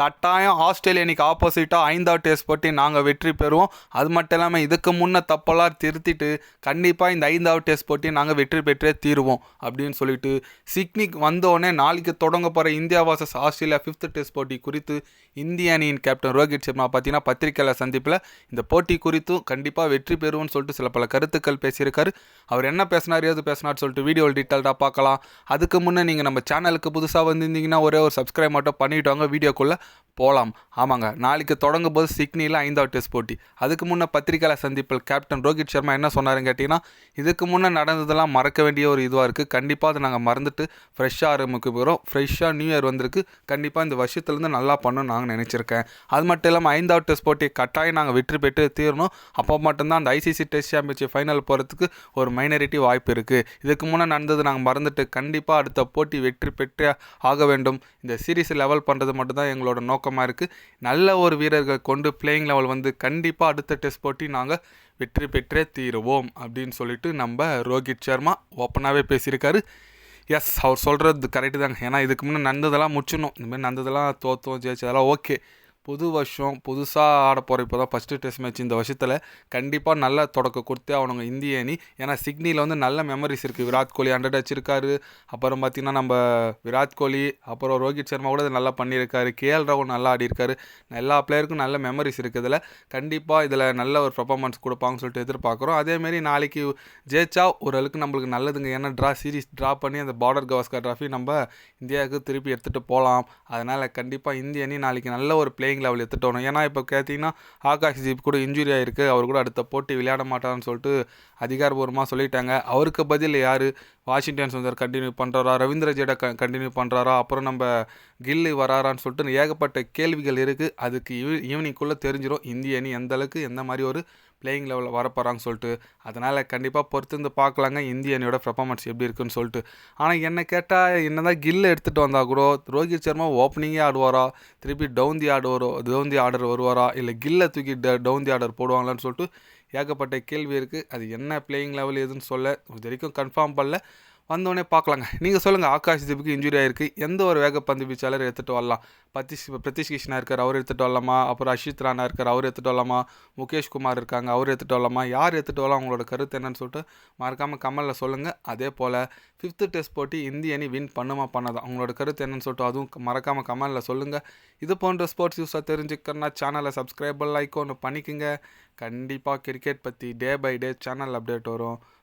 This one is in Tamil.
கட்டாயம் ஆஸ்திரேலியா இன்னைக்கு ஆப்போசிட்டாக ஐந்தாவது டெஸ்ட் போட்டி நாங்கள் வெற்றி பெறுவோம். அது மட்டும் இல்லாமல் இதுக்கு முன்னே தப்பெல்லாம் திருத்திட்டு கண்டிப்பாக இந்த ஐந்தாவது டெஸ்ட் போட்டி நாங்கள் வெற்றி பெற்றே தீருவோம் அப்படின்னு சொல்லிட்டு சிக்னிக் வந்தோடனே நாளைக்கு தொடங்க போகிற India versus Australia fifth test போட்டி குறித்து இந்திய அணியின் கேப்டன் ரோஹித் சர்மா பார்த்தீங்கன்னா பத்திரிக்கையாளர் சந்திப்பில் இந்த போட்டி குறித்தும் கண்டிப்பாக வெற்றி பெறுவோம்னு சொல்லிட்டு சில பல கருத்துக்கள் பேசியிருக்காரு. அவர் என்ன பேசினார் ஏது பேசினார் சொல்லிட்டு வீடியோ டீட்டெயில்டாக பார்க்கலாம். அதுக்கு முன்னே நீங்கள் நம்ம சேனலுக்கு புதுசாக வந்திருந்தீங்கன்னா ஒரே ஒரு சப்ஸ்கிரைப் மட்டும் பண்ணிவிட்டு வாங்க. வீடியோக்குள்ளே போகலாம் ஆமாங்க. நாளைக்கு தொடங்கும் போது சிக்னியில் ஐந்தாவது டெஸ்ட் போட்டி. அதுக்கு முன்னே பத்திரிகையாளர் சந்திப்பில் கேப்டன் ரோஹித் சர்மா என்ன சொன்னாருன்னு கேட்டிங்கன்னா இதுக்கு முன்னே நடந்ததெல்லாம் மறக்க வேண்டிய ஒரு இதுவாக இருக்குது கண்டிப்பாக அதை நாங்கள் மறந்துட்டு ஃப்ரெஷ்ஷாக ஆரம்பிக்க போகிறோம் ஃப்ரெஷ்ஷாக நியூ இயர் வந்திருக்கு. கண்டிப்பாக இந்த வருஷத்துலேருந்து நல்லா பண்ணணும்னு நாங்கள் நினச்சிருக்கேன். அது மட்டும் இல்லாமல் ஐந்தாவது டெஸ்ட் போட்டி கட்டாயம் நாங்கள் வெற்றி பெற்று தீரணும். அப்போ மட்டும்தான் அந்த ஐசிசி டெஸ்ட் சாம்பியன்ஷிப் ஃபைனல் போகிறதுக்கு ஒரு மைனாரிட்டி வாய்ப்பு இருக்குது இதுக்கு முன்னே நடந்தது நாங்கள் மறந்துட்டு கண்டிப்பாக அடுத்த போட்டி வெற்றி பெற்றே ஆக வேண்டும். இந்த சீரீஸ் லெவல் பண்ணுறது மட்டும்தான் எங்களோட நோக்கமாக இருக்குது நல்ல ஒரு வீரர்கள் கொண்டு பிளேயிங் லெவல் வந்து கண்டிப்பாக அடுத்த டெஸ்ட் போட்டி நாங்கள் வெற்றி பெற்றே தீருவோம் அப்படின்னு சொல்லிட்டு நம்ம ரோஹித் சர்மா ஓப்பனாகவே பேசியிருக்காரு. எஸ் அவர் சொல்கிறது கரெக்டு தாங்க. ஏன்னா இதுக்கு முன்னே நடந்ததெல்லாம் முடிச்சிடணும் இந்தமாதிரி நடந்ததெல்லாம் தோத்தோம் ஜெயிச்சதெல்லாம் ஓகே புது வருஷம் புதுசாக ஆட போகிற இப்போ தான் ஃபஸ்ட்டு டெஸ்ட் மேட்ச் இந்த வருஷத்தில். கண்டிப்பாக நல்ல தொடக்கம் கொடுத்தே அவனுங்க இந்திய அணி. ஏன்னா சிட்னியில் வந்து நல்ல மெமரிஸ் இருக்குது விராட் கோலி ஹண்ட்ரட் வச்சிருக்காரு அப்புறம் பார்த்திங்கன்னா நம்ம விராட் கோலி அப்புறம் ரோஹித் சர்மா கூட நல்லா பண்ணியிருக்காரு. கேஎல் ராகுல் நல்லா ஆடிருக்காரு எல்லா பிளேயருக்கும் நல்ல மெமரிஸ் இருக்குது இதில். கண்டிப்பாக இதில் நல்ல ஒரு பர்ஃபார்மன்ஸ் கொடுப்பாங்கன்னு சொல்லிட்டு எதிர்பார்க்குறோம். அதேமாரி நாளைக்கு ஜெயிச்சா ஓரளவுக்கு நம்மளுக்கு நல்லதுங்க. ஏன்னா ட்ரா சீரிஸ் ட்ரா பண்ணி அந்த பார்டர் கவாஸ்கர் ட்ராஃபி நம்ம இந்தியாவுக்கு திருப்பி எடுத்துகிட்டு போகலாம் அதனால் கண்டிப்பாக இந்திய அணி நாளைக்கு நல்ல ஒரு பிளேயிங் லெவல் எடுத்துகிட்டு வரணும் ஏன்னா இப்போ கேட்டிங்கன்னா ஆகாஷ் ஜீப் கூட இன்ஜுரி ஆயிருக்கு. அவர் கூட அடுத்த போட்டி விளையாட மாட்டார்னு சொல்லிட்டு அதிகாரபூர்வமாக சொல்லிட்டாங்க. அவருக்கு பதில் யார்? வாஷிங்டன் சுந்தர் கண்டினியூ பண்ணுறாரா ரவீந்திர ஜடேஜா க கண்டினியூ பண்ணுறாரா அப்புறம் நம்ம கில்லு வராரான்னு சொல்லிட்டு ஏகப்பட்ட கேள்விகள் இருக்குது அதுக்கு ஈவ் ஈவினிங்குள்ளே தெரிஞ்சிடும் இந்திய அணி எந்த அளவுக்கு எந்த மாதிரி ஒரு பிளேயிங் லெவலில் வரப்போகிறாங்க சொல்லிட்டு அதனால் கண்டிப்பாக பொறுத்து இருந்து பார்க்கலாங்க இந்திய அணியோட பெர்ஃபார்மன்ஸ் எப்படி இருக்குன்னு சொல்லிட்டு. ஆனால் என்ன கேட்டால் என்ன தான் கில்லு எடுத்துகிட்டு வந்தால் கூட ரோஹித் சர்மா ஓப்பனிங்கே ஆடுவாரா திருப்பி டவுந்தி ஆடுவாரோ டவுந்தி ஆர்டர் வருவாரா இல்லை கில்லை தூக்கி ட டவுந்தி ஆர்டர் போடுவாங்களான்னு சொல்லிட்டு ஏகப்பட்ட கேள்வி இருக்குது அது என்ன பிளேயிங் லெவல் எதுன்னு சொல்ல இது வரைக்கும் கன்ஃபார்ம் பண்ணல. வந்தோடனே பார்க்கலாங்க. நீங்கள் சொல்லுங்கள் ஆகாஷ் தீபுக்கு இன்ஜுரி ஆயிருக்கு. எந்த ஒரு வேகப்பந்து வீச்சாளர் எடுத்துகிட்டு வரலாம். பத்திஷ் பிரதிஷ் கிருஷ்ணா இருக்கார் அவர் எடுத்துகிட்டு வரலாமா? அப்புறம் அஷித் ராணா இருக்கார் அவர் எடுத்துகிட்டு வரலாமா? முகேஷ் குமார் இருக்காங்க அவர் எடுத்துகிட்டு வரலாமா? யார் எடுத்துகிட்டு வரலாம்? அவங்களோட கருத்து என்னன்னு சொல்லிட்டு மறக்காமல் கமலில் சொல்லுங்கள் அதே போல் ஃபிஃப்த்து டெஸ்ட் போட்டி இந்திய அணி வின் பண்ணுமா பண்ணாதான் அவங்களோட கருத்து என்னன்னு சொல்லிட்டு அதுவும் மறக்காமல் கமலில் சொல்லுங்கள் இது போன்ற ஸ்போர்ட்ஸ் நியூஸாக தெரிஞ்சுக்கணும்னா சேனலை சப்ஸ்கிரைபர் லைக் ஒன்று பண்ணிக்கோங்க. கண்டிப்பாக கிரிக்கெட் பற்றி day by day channel update வரும்.